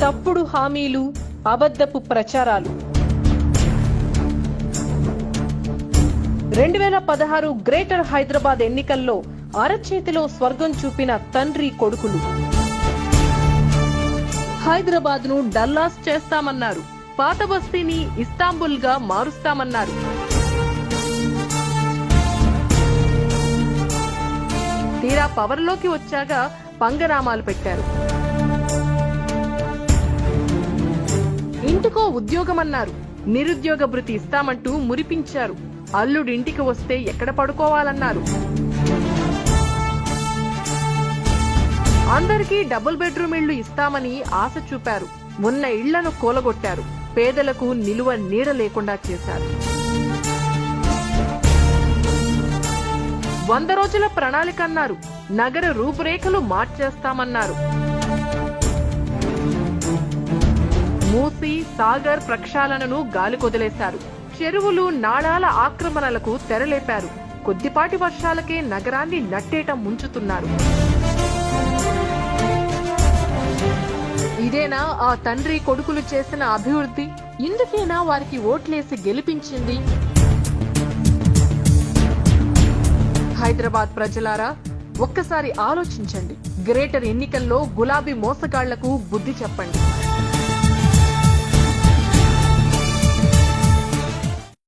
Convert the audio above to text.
తప్పుడు హామీలు అబద్ధపు ప్రచారాలు. రెండు వేల పదహారు గ్రేటర్ హైదరాబాద్ ఎన్నికల్లో అరచేతిలో స్వర్గం చూపిన తండ్రి కొడుకులు. హైదరాబాద్ను డల్లాస్ చేస్తామన్నారు. పాత బస్తీని ఇస్తాంబుల్గా మారుస్తామన్నారు. తీరా పవర్లోకి వచ్చాక పంగరామాలు పెట్టారు. ఇంటికో ఉద్యోగమన్నారు. నిరుద్యోగ భృతి ఇస్తామంటూ మురిపించారు. అల్లుడింటికి వస్తే ఎక్కడ పడుకోవాలన్నారు. అందరికీ డబుల్ బెడ్రూమ్ ఇళ్ళు ఇస్తామని ఆశ చూపారు. ఉన్న ఇళ్ళను కూలగొట్టారు. పేదలకు నిలువ నీడ లేకుండా చేశారు. వంద రోజుల ప్రణాళిక అన్నారు. నగర రూపురేఖలు మార్చేస్తామన్నారు. మూసి సాగర్ ప్రక్షాళనను గాలికొదిలేశారు చెరువులు నాళాల ఆక్రమణలకు తెరలేపారు. కొద్దిపాటి వర్షాలకే నగరాన్ని నట్టేట ముంచుతున్నారు. ఇదేనా ఆ తండ్రి కొడుకులు చేసిన అభివృద్ధి? ఇందుకేనా వారికి ఓట్లేసి గెలిపించింది? హైదరాబాద్ ప్రజలారా ఒక్కసారి ఆలోచించండి. గ్రేటర్ ఎన్నికల్లో గులాబీ మోసగాళ్ళకు బుద్ధి చెప్పండి.